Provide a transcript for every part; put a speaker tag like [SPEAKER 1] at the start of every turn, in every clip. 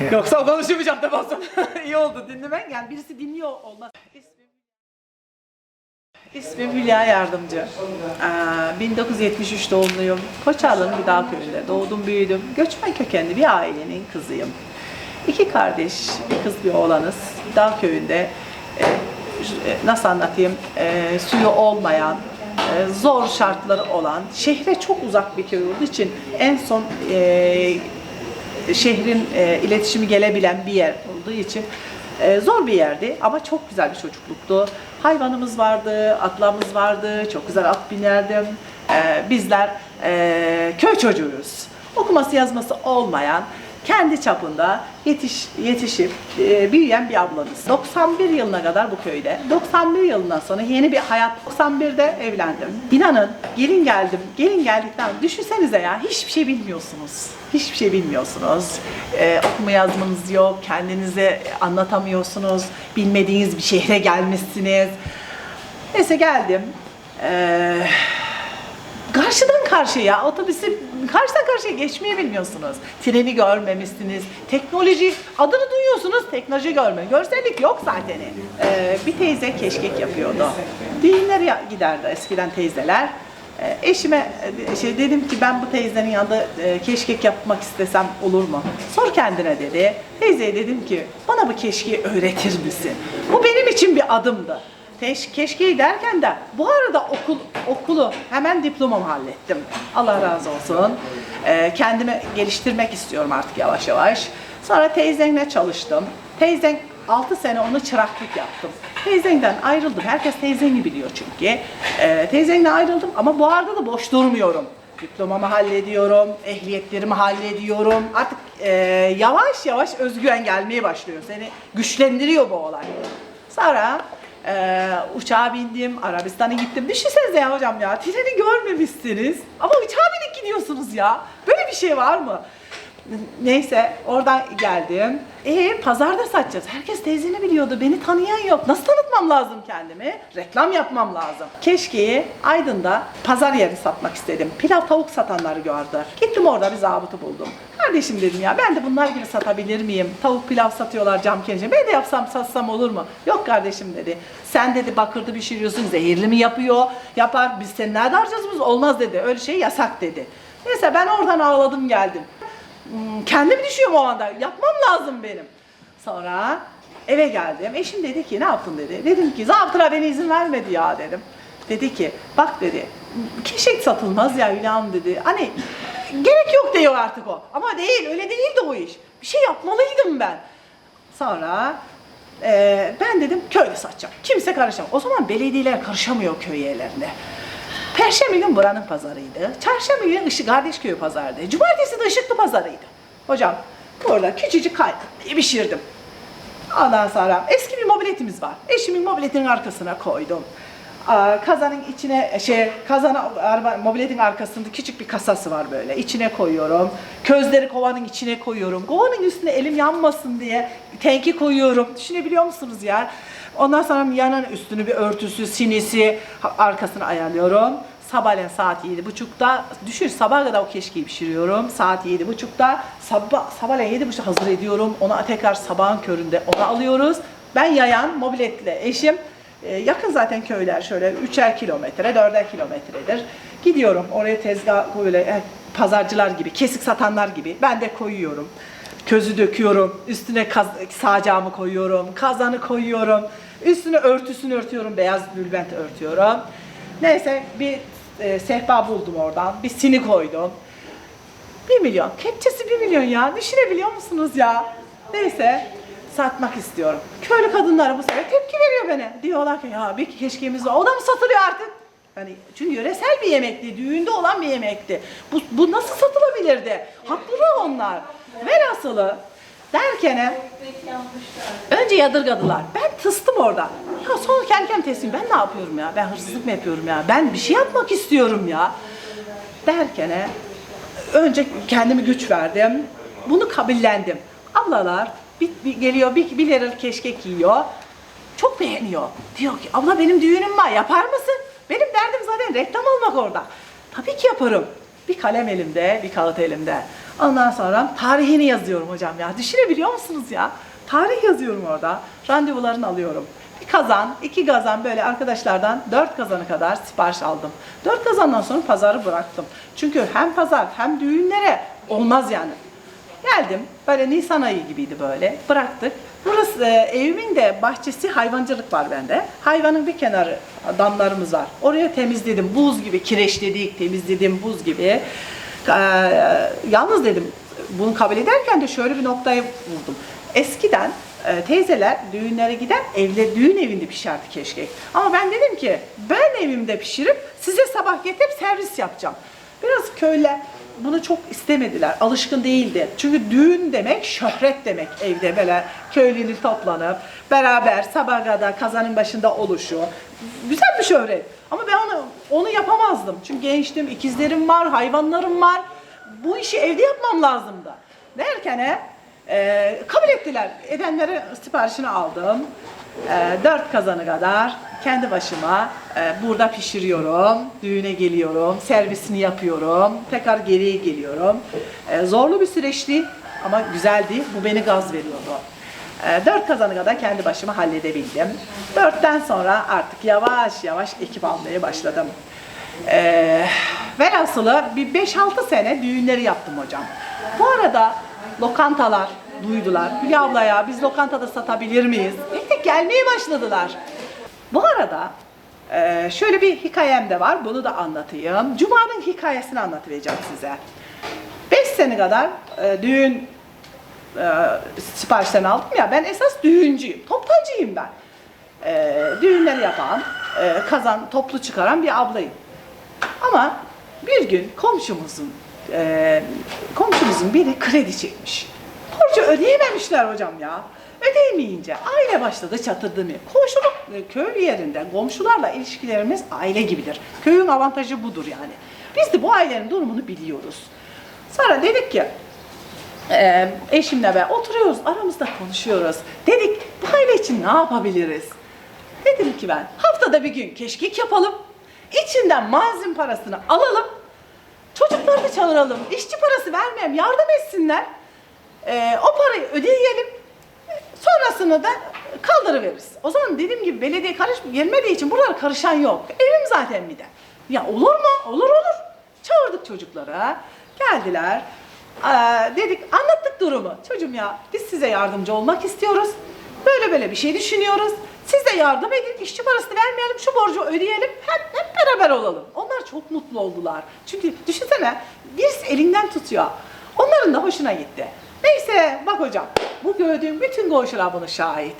[SPEAKER 1] Yoksa konuşamayacağım da bazen. İyi oldu dinlemen. Yani birisi dinliyor olmaz. İsmim, İsmim Hülya Yardımcı. Aa, 1973 doğumluyum. Koçarlı'nın dağ köyünde doğdum büyüdüm. Göçmen kökenli bir ailenin kızıyım. İki kardeş, bir kız bir oğlanız. Dağ köyünde e, e, nasıl anlatayım e, suyu olmayan, e, zor şartları olan, şehre çok uzak bir köy olduğu için en son e, şehrin e, iletişimi gelebilen bir yer olduğu için e, zor bir yerdi ama çok güzel bir çocukluktu. Hayvanımız vardı, atlarımız vardı, çok güzel at binerdim. E, bizler e, köy çocuğuyuz. Okuması yazması olmayan, kendi çapında yetiş, yetişip e, büyüyen bir ablamız. 91 yılına kadar bu köyde. 91 yılından sonra yeni bir hayat. 91'de evlendim. İnanın gelin geldim. Gelin geldikten düşünsenize ya hiçbir şey bilmiyorsunuz. Hiçbir şey bilmiyorsunuz. E, okuma yazmanız yok. Kendinize anlatamıyorsunuz. Bilmediğiniz bir şehre gelmişsiniz. Neyse geldim. Eee karşıdan karşıya otobüsü karşıdan karşıya geçmeyi bilmiyorsunuz. Treni görmemişsiniz. Teknoloji adını duyuyorsunuz. Teknoloji görme. Görsellik yok zaten. Ee, bir teyze keşkek yapıyordu. Düğünlere giderdi eskiden teyzeler. Ee, eşime e, şey dedim ki ben bu teyzenin yanında e, keşkek yapmak istesem olur mu? Sor kendine dedi. Teyzeye dedim ki bana bu keşkeği öğretir misin? Bu benim için bir adımdı. Teş, keşke derken de bu arada okul okulu hemen diplomamı hallettim. Allah razı olsun. Ee, kendimi geliştirmek istiyorum artık yavaş yavaş. Sonra teyzenle çalıştım. Teyzen 6 sene onu çıraklık yaptım. Teyzenden ayrıldım. Herkes teyzeni biliyor çünkü. Ee, teyzenle ayrıldım ama bu arada da boş durmuyorum. Diplomamı hallediyorum, ehliyetlerimi hallediyorum. Artık e, yavaş yavaş özgüven gelmeye başlıyor. Seni güçlendiriyor bu olay. Sonra ee, uçağa bindim, Arabistan'a gittim. Düşünsenize ya hocam ya, treni görmemişsiniz ama uçağa binip gidiyorsunuz ya. Böyle bir şey var mı? Neyse oradan geldim. E pazarda satacağız. Herkes teyzeni biliyordu. Beni tanıyan yok. Nasıl tanıtmam lazım kendimi? Reklam yapmam lazım. Keşke Aydın'da pazar yeri satmak istedim. Pilav tavuk satanları gördü. Gittim orada bir zabıtı buldum. Kardeşim dedim ya ben de bunlar gibi satabilir miyim? Tavuk pilav satıyorlar cam kenarında. Ben de yapsam satsam olur mu? Yok kardeşim dedi. Sen dedi bakırdı pişiriyorsun zehirli mi yapıyor? Yapar biz seni nerede harcayacağız? Olmaz dedi. Öyle şey yasak dedi. Neyse ben oradan ağladım geldim. Hmm, Kendim düşüyorum o anda. Yapmam lazım benim. Sonra eve geldim. Eşim dedi ki ne yaptın dedi. Dedim ki zaptıra beni izin vermedi ya dedim. Dedi ki bak dedi keşek satılmaz ya Hülya Hanım dedi. Hani gerek yok diyor artık o. Ama değil öyle değildi o iş. Bir şey yapmalıydım ben. Sonra e, ben dedim köyde satacağım. Kimse karışamaz. O zaman belediyeler karışamıyor köy yerlerinde. Perşembe gün buranın pazarıydı. Çarşamba günü Işık Kardeşköy pazarıydı. Cumartesi de Işıklı pazarıydı. Hocam orada küçücük kaynağı pişirdim. Ondan sonra eski bir mobiletimiz var. Eşimin mobiletin arkasına koydum. Aa, Kazanın içine şey kazana araba mobiletin arkasında küçük bir kasası var böyle. İçine koyuyorum. Közleri kovanın içine koyuyorum. Kovanın üstüne elim yanmasın diye tenki koyuyorum. Düşünebiliyor musunuz ya? Ondan sonra yanın üstünü bir örtüsü, sinisi arkasını ayarlıyorum. Sabahleyin saat yedi buçukta, düşün sabaha kadar o keşkeyi pişiriyorum. Saat yedi buçukta, sabah, sabahleyin yedi buçukta hazır ediyorum. Ona tekrar sabahın köründe onu alıyoruz. Ben yayan mobiletle eşim, e, yakın zaten köyler şöyle üçer kilometre, dörder kilometredir. Gidiyorum oraya tezgah böyle e, pazarcılar gibi, kesik satanlar gibi ben de koyuyorum. Közü döküyorum, üstüne kaz, sağacağımı koyuyorum, kazanı koyuyorum, üstüne örtüsünü örtüyorum, beyaz bülbent örtüyorum. Neyse bir e, sehpa buldum oradan, bir sini koydum. Bir milyon, kepçesi bir milyon ya, düşünebiliyor musunuz ya? Neyse, satmak istiyorum. Köylü kadınlar bu sefer tepki veriyor bana. Diyorlar ki ya bir keşkeğimiz var, o da mı satılıyor artık? Yani çünkü yöresel bir yemekti, düğünde olan bir yemekti. Bu, bu nasıl satılabilirdi? Haklılar onlar. Velhasılı derken önce yadırgadılar. Ben tıstım orada. Ya kendi kendime teslim. Ben ne yapıyorum ya? Ben hırsızlık mı yapıyorum ya? Ben bir şey yapmak istiyorum ya. Derken önce kendimi güç verdim. Bunu kabullendim. Ablalar bir, bir geliyor bir, bir liralık keşkek yiyor. Çok beğeniyor. Diyor ki abla benim düğünüm var yapar mısın? Benim derdim zaten reklam olmak orada. Tabii ki yaparım. Bir kalem elimde, bir kağıt elimde. Ondan sonra tarihini yazıyorum hocam ya. Düşünebiliyor musunuz ya? Tarih yazıyorum orada. Randevularını alıyorum. Bir kazan, iki kazan böyle arkadaşlardan dört kazana kadar sipariş aldım. Dört kazandan sonra pazarı bıraktım. Çünkü hem pazar hem düğünlere olmaz yani. Geldim böyle Nisan ayı gibiydi böyle bıraktık. Burası e, evimin de bahçesi hayvancılık var bende. Hayvanın bir kenarı damlarımız var. Oraya temizledim buz gibi kireçledik temizledim buz gibi. E, yalnız dedim bunu kabul ederken de şöyle bir noktaya vurdum. Eskiden e, teyzeler düğünlere giden evle düğün evinde pişerdi keşkek. Ama ben dedim ki ben evimde pişirip size sabah getirip servis yapacağım. Biraz köylüler bunu çok istemediler. Alışkın değildi. Çünkü düğün demek şöhret demek evde böyle köylünün toplanıp beraber sabah kadar kazanın başında oluşu. Güzel bir şöhret. Ama ben onu onu yapamazdım. Çünkü gençtim, ikizlerim var, hayvanlarım var. Bu işi evde yapmam lazımdı. Derken e, kabul ettiler. Edenlere siparişini aldım. E, dört kazanı kadar kendi başıma e, burada pişiriyorum. Düğüne geliyorum. Servisini yapıyorum. Tekrar geriye geliyorum. E, zorlu bir süreçti ama güzeldi. Bu beni gaz veriyordu. E, dört kazanı kadar kendi başıma halledebildim. Dörtten sonra artık yavaş yavaş ekip almaya başladım. E, velhasılı bir 5-6 sene düğünleri yaptım hocam. Bu arada lokantalar duydular. Hülya abla ya biz lokantada satabilir miyiz? İlk de gelmeye başladılar. Bu arada e, şöyle bir hikayem de var. Bunu da anlatayım. Cuma'nın hikayesini anlatıvereceğim size. 5 sene kadar e, düğün e, siparişlerini aldım ya. Ben esas düğüncüyüm. Toptancıyım ben. E, düğünleri yapan, kazan, toplu çıkaran bir ablayım. Ama bir gün komşumuzun e, komşumuzun biri kredi çekmiş. Borcu ödeyememişler hocam ya. Ödeyemeyince aile başladı çatırdamaya. Komşuluk e, köy yerinde komşularla ilişkilerimiz aile gibidir. Köyün avantajı budur yani. Biz de bu ailenin durumunu biliyoruz. Sonra dedik ki e, eşimle ben oturuyoruz aramızda konuşuyoruz. Dedik bu aile için ne yapabiliriz? Dedim ki ben haftada bir gün keşkek yapalım. İçinden malzeme parasını alalım. Çocuklarını çağıralım. İşçi parası vermeyeyim. Yardım etsinler. Ee, o parayı ödeyelim. Sonrasını da kaldırıveririz. O zaman dediğim gibi belediye karış gelmediği için buralar karışan yok. Evim zaten bir de. Ya olur mu? Olur olur. Çağırdık çocuklara. Geldiler. Ee, dedik anlattık durumu. Çocuğum ya biz size yardımcı olmak istiyoruz. Böyle böyle bir şey düşünüyoruz. Siz de yardım edin. İşçi parasını vermeyelim. Şu borcu ödeyelim. Hep, hep beraber olalım. Onlar çok mutlu oldular. Çünkü düşünsene birisi elinden tutuyor. Onların da hoşuna gitti. Neyse bak hocam bu gördüğüm bütün koğuşlar bunu şahit.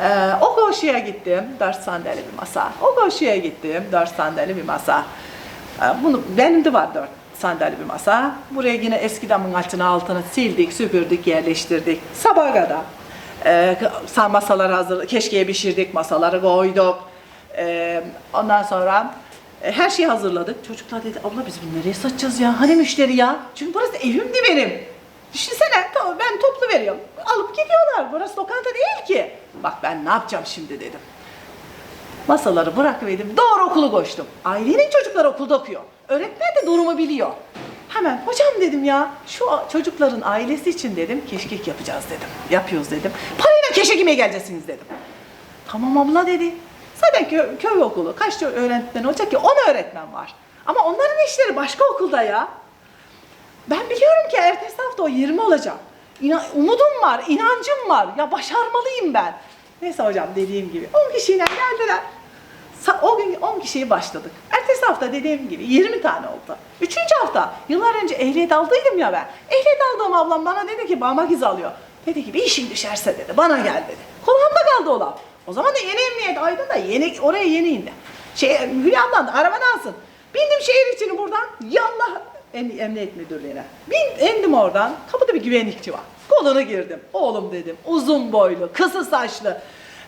[SPEAKER 1] Ee, o koğuşuya gittim, dört sandalye bir masa. O koğuşuya gittim, dört sandalye bir masa. Ee, bunu benim de var dört sandalye bir masa. Buraya yine eski damın altına altını sildik, süpürdük, yerleştirdik. Sabaha kadar. Ee, sa- masaları hazır, keşkeye pişirdik, masaları koyduk. Ee, ondan sonra e, her şeyi hazırladık. Çocuklar dedi, abla biz bunu nereye satacağız ya? Hani müşteri ya? Çünkü burası evimdi benim. Düşünsene tamam ben toplu veriyorum. Alıp gidiyorlar. Burası lokanta değil ki. Bak ben ne yapacağım şimdi dedim. Masaları bırakıverdim. Doğru okulu koştum. Ailenin çocukları okulda okuyor. Öğretmen de durumu biliyor. Hemen hocam dedim ya şu çocukların ailesi için dedim keşkek yapacağız dedim. Yapıyoruz dedim. Parayla keşkek yemeye geleceksiniz dedim. Tamam abla dedi. Zaten köy, köy okulu. Kaç öğretmen olacak ki? 10 öğretmen var. Ama onların işleri başka okulda ya. Ben biliyorum ki ertesi hafta o 20 olacak. İna- umudum var, inancım var. Ya başarmalıyım ben. Neyse hocam dediğim gibi 10 kişiyle geldiler. O gün 10 kişiyi başladık. Ertesi hafta dediğim gibi 20 tane oldu. Üçüncü hafta yıllar önce ehliyet aldıydım ya ben. Ehliyet aldığım ablam bana dedi ki parmak iz alıyor. Dedi ki bir işin düşerse dedi bana gel dedi. Kulağımda kaldı o. O zaman da yeni emniyet Aydın'da yeni, oraya yeni indi. Şey, Hülya ablam da arabadan alsın. Bindim şehir içini buradan yallah emniyet müdürlüğüne. Bin, indim oradan. Kapıda bir güvenlikçi var. Koluna girdim. Oğlum dedim. Uzun boylu, kısa saçlı.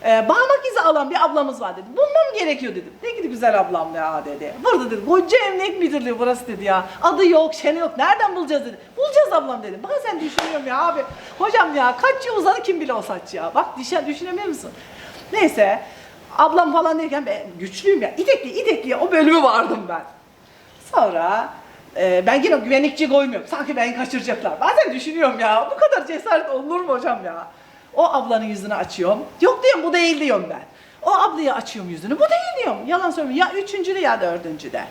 [SPEAKER 1] E, parmak izi alan bir ablamız var dedi. Bulmam gerekiyor dedim. Ne gidi güzel ablam ya dedi. Burada dedi. Koca emniyet müdürlüğü burası dedi ya. Adı yok, şene yok. Nereden bulacağız dedi. Bulacağız ablam dedim. Bazen düşünüyorum ya abi. Hocam ya kaç yıl uzadı kim bile o saç ya. Bak düşen, düşünemiyor musun? Neyse. Ablam falan derken ben güçlüyüm ya. İtekli, itekli o bölümü vardım ben. Sonra Ee, ben yine güvenlikçi koymuyorum. Sanki beni kaçıracaklar. Bazen düşünüyorum ya. Bu kadar cesaret olur mu hocam ya? O ablanın yüzünü açıyorum. Yok diyorum bu değil diyorum ben. O ablaya açıyorum yüzünü. Bu değil diyorum. Yalan söylüyorum. Ya üçüncüde ya dördüncüde.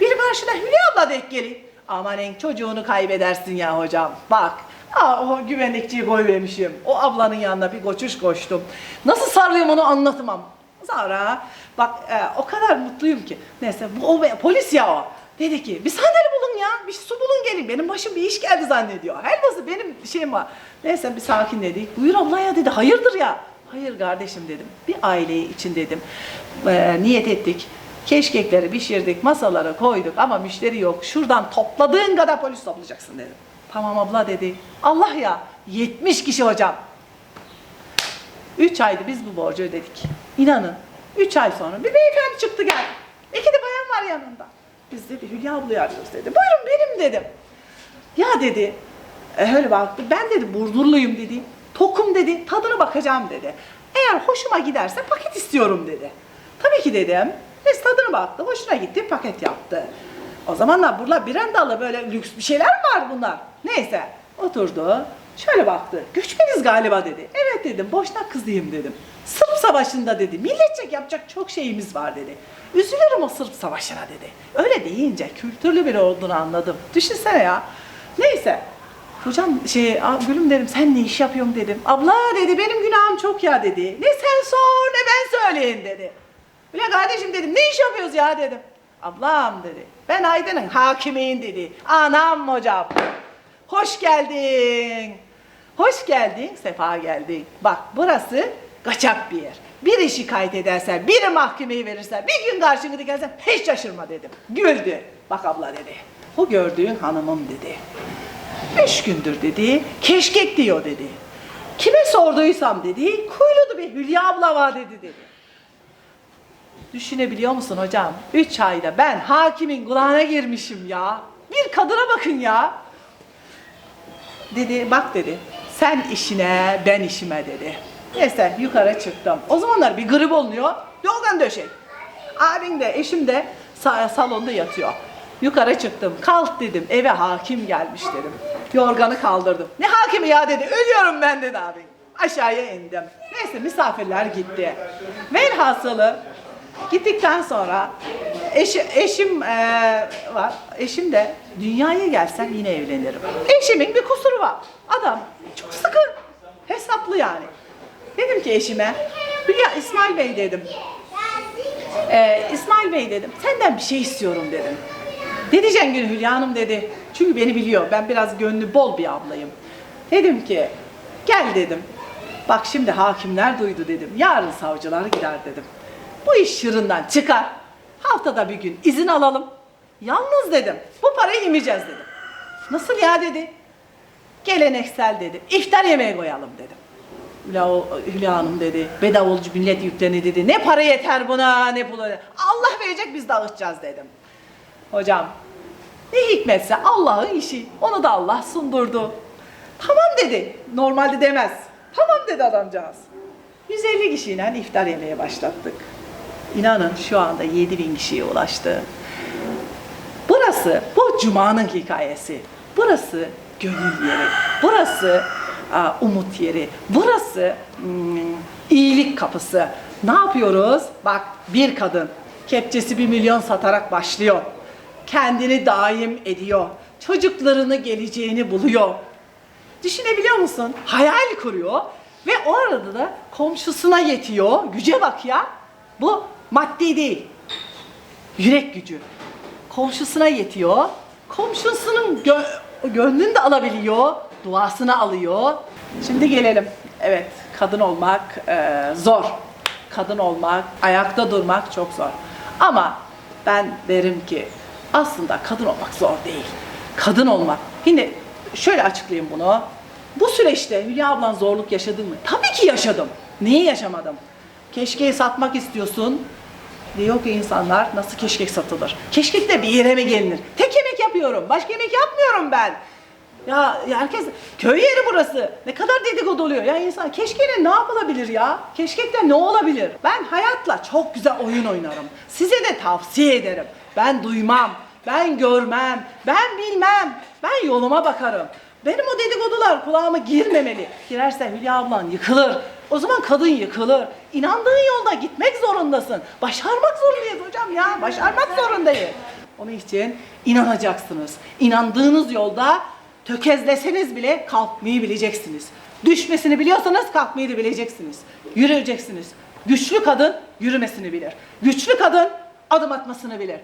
[SPEAKER 1] Biri karşına Hülya abla denk geliyor. Aman en çocuğunu kaybedersin ya hocam. Bak. Aa, o güvenlikçiyi koyvermişim. O ablanın yanına bir koşuş koştum. Nasıl sarıyorum onu anlatamam. Sonra bak e, o kadar mutluyum ki. Neyse bu o, polis ya o. Dedi ki bir sandalye. Bir su bulun gelin. Benim başım bir iş geldi zannediyor. Helvası benim şeyim var. Neyse bir sakin dedi. Buyur abla ya dedi. Hayırdır ya. Hayır kardeşim dedim. Bir aileyi için dedim. E, niyet ettik. Keşkekleri pişirdik, masalara koyduk ama müşteri yok. Şuradan topladığın kadar polis toplayacaksın dedim. Tamam abla dedi. Allah ya 70 kişi hocam. 3 aydı biz bu borcu ödedik. İnanın 3 ay sonra bir beyefendi çıktı gel. İki de bayan var yanında. Biz dedi Hülya ablayı arıyoruz dedi. Buyurun benim dedim. Ya dedi e, öyle baktı. Ben dedi burdurluyum dedi. Tokum dedi. Tadına bakacağım dedi. Eğer hoşuma giderse paket istiyorum dedi. Tabii ki dedim. Biz tadına baktı. Hoşuna gitti paket yaptı. O zamanlar burada Brandalı böyle lüks bir şeyler var bunlar? Neyse oturdu. Şöyle baktı. Göçmeniz galiba dedi. Evet dedim. Boşnak kızıyım dedim. Sırp savaşında dedi. Milletçek yapacak çok şeyimiz var dedi. Üzülürüm o Sırp savaşına dedi. Öyle deyince kültürlü biri olduğunu anladım. Düşünsene ya. Neyse. Hocam şey "Aa, gülüm dedim sen ne iş yapıyorsun dedim. Abla dedi benim günahım çok ya dedi. Ne sen sor ne ben söyleyin dedi. Bile kardeşim dedim ne iş yapıyoruz ya dedim. Ablam dedi. Ben Aydın'ın hakimiyim dedi. Anam hocam. Hoş geldin. Hoş geldin, sefa geldin. Bak burası kaçak bir yer. Biri şikayet edersen, biri mahkemeye verirsen, bir gün karşına dikersen hiç şaşırma dedim. Güldü. Bak abla dedi. O gördüğün hanımım dedi. Üç gündür dedi, keşkek diyor dedi. Kime sorduysam dedi, kuyruğu bir Hülya abla var dedi dedi. Düşünebiliyor musun hocam? Üç ayda ben hakimin kulağına girmişim ya. Bir kadına bakın ya. Dedi bak dedi sen işine ben işime dedi. Neyse yukarı çıktım. O zamanlar bir grip oluyor. Yorgan döşek. Abim de eşim de sa- salonda yatıyor. Yukarı çıktım. Kalk dedim. Eve hakim gelmiş dedim. Yorganı kaldırdım. Ne hakimi ya dedi. Ölüyorum ben dedi abim. Aşağıya indim. Neyse misafirler gitti. Velhasılı gittikten sonra eşi, eşim eee, var. Eşim de dünyaya gelsem yine evlenirim. Eşimin bir kusuru var. Adam çok sıkı. Hesaplı yani. Dedim ki eşime, Hülya İsmail Bey dedim. Ee, İsmail Bey dedim, senden bir şey istiyorum dedim. Ne diyeceksin gün Hülya Hanım dedi. Çünkü beni biliyor, ben biraz gönlü bol bir ablayım. Dedim ki, gel dedim. Bak şimdi hakimler duydu dedim. Yarın savcılar gider dedim. Bu iş şırından çıkar. Haftada bir gün izin alalım. Yalnız dedim, bu parayı yemeyeceğiz dedim. Nasıl ya dedi. Geleneksel dedi. İftar yemeği koyalım dedim. Hülya, Hanım dedi. Bedavulcu millet yükleni dedi. Ne para yeter buna ne pulu. Allah verecek biz dağıtacağız dedim. Hocam ne hikmetse Allah'ın işi. Onu da Allah sundurdu. Tamam dedi. Normalde demez. Tamam dedi adamcağız. 150 kişiyle iftar yemeye başlattık. İnanın şu anda 7000 kişiye ulaştı. Burası bu Cuma'nın hikayesi. Burası gönül yeri. Burası umut yeri. Burası hmm, iyilik kapısı. Ne yapıyoruz? Bak bir kadın kepçesi bir milyon satarak başlıyor. Kendini daim ediyor. Çocuklarını geleceğini buluyor. Düşünebiliyor musun? Hayal kuruyor ve o arada da komşusuna yetiyor. Güce bak ya. Bu maddi değil. Yürek gücü. Komşusuna yetiyor. Komşusunun gö- gönlünü de alabiliyor. Duasını alıyor. Şimdi gelelim. Evet, kadın olmak e, zor. Kadın olmak, ayakta durmak çok zor. Ama ben derim ki aslında kadın olmak zor değil. Kadın olmak. Yine şöyle açıklayayım bunu. Bu süreçte Hülya ablan zorluk yaşadın mı? Tabii ki yaşadım. Neyi yaşamadım? Keşke satmak istiyorsun. Diyor ki insanlar nasıl keşkek satılır? Keşkek de bir yere mi gelinir? Tek yemek yapıyorum. Başka yemek yapmıyorum ben. Ya, herkes köy yeri burası. Ne kadar dedikodu oluyor. Ya insan keşkeyle ne yapılabilir ya? Keşkekle ne olabilir? Ben hayatla çok güzel oyun oynarım. Size de tavsiye ederim. Ben duymam. ben görmem, ben bilmem, ben yoluma bakarım. Benim o dedikodular kulağıma girmemeli. Girerse Hülya ablan yıkılır. O zaman kadın yıkılır. İnandığın yolda gitmek zorundasın. Başarmak zorundayız hocam ya. Başarmak zorundayız. Onun için inanacaksınız. İnandığınız yolda tökezleseniz bile kalkmayı bileceksiniz. Düşmesini biliyorsanız kalkmayı da bileceksiniz. Yürüyeceksiniz. Güçlü kadın yürümesini bilir. Güçlü kadın adım atmasını bilir.